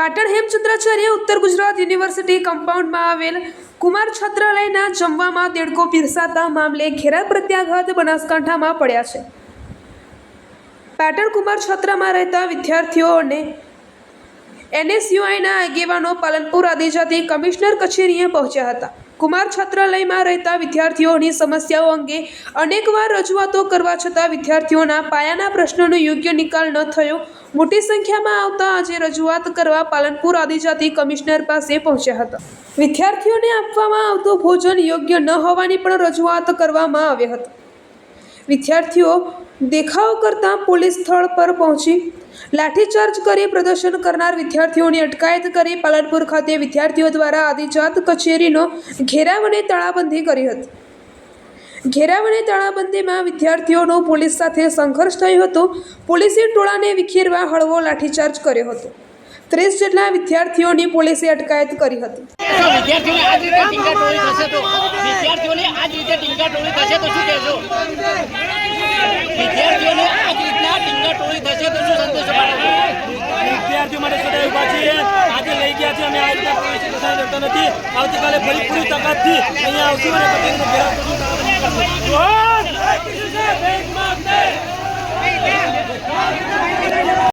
પાટણ હેમચંદ્રાચાર્ય ઉત્તર ગુજરાત યુનિવર્સિટી કમ્પાઉન્ડમાં આવેલ કુમાર છાત્રાલયના જમવામાં દેડકો પીરસાતા મામલે ઘેરા પ્રત્યાઘાત બનાસકાંઠામાં પડ્યા છે. પાટણ કુમાર છાત્રામાં રહેતા વિદ્યાર્થીઓને એનએસયુઆઈના આગેવાનો પાલનપુર આદિજાતિ કમિશનર કચેરીએ પહોંચ્યા હતા. કુમાર છાત્રાલયમાં રહેતા વિદ્યાર્થીઓની સમસ્યાઓ અંગે અનેકવાર રજૂઆતો કરવા છતાં વિદ્યાર્થીઓના પાયાના પ્રશ્નોનો યોગ્ય નિકાલ ન થયો મોટી સંખ્યામાં આવતા આજે રજૂઆત કરવા પાલનપુર આદિજાતિ કમિશનર પાસે પહોંચ્યા હતા. વિદ્યાર્થીઓને આપવામાં આવતું ભોજન યોગ્ય ન હોવાની પણ રજૂઆત કરવામાં આવ્યા હતા. વિદ્યાર્થીઓ દેખાવ કરતા પોલીસ સ્થળ પર પહોંચી લાઠીચાર્જ કરી પ્રદર્શન કરનાર વિદ્યાર્થીઓની અટકાયત કરી પાલનપુર ખાતે વિદ્યાર્થીઓ દ્વારા આદિજાત કચેરીનો ઘેરાવ અને તાળાબંધી કરી હતી. ઘેરાવ અને તાળાબંધીમાં વિદ્યાર્થીઓનો પોલીસ સાથે સંઘર્ષ થયો હતો. પોલીસે ટોળાને વિખેરવા હળવો લાઠીચાર્જ કર્યો હતો. ત્રીસ જેટલા વિદ્યાર્થીઓની પોલીસે અટકાયત કરી હતી. વિદ્યાર્થીઓને આ રીતે ટીંગાટોળી થશે તો? વિદ્યાર્થીઓને આ જ રીતે ટીંગાટોળી થશે તો શું કહેશો? વિદ્યાર્થીઓને આ રીતના ટીંગાટોળી થશે તો શું સંદેશો વિદ્યાર્થીઓ માટે સદાય ઊભા છીએ. આજે લઈ ગયા છે અમે આ રીતના પ્રવેશ નથી. આવતીકાલે ફરી પૂરી તાકાતથી અહીંયા આવશું અને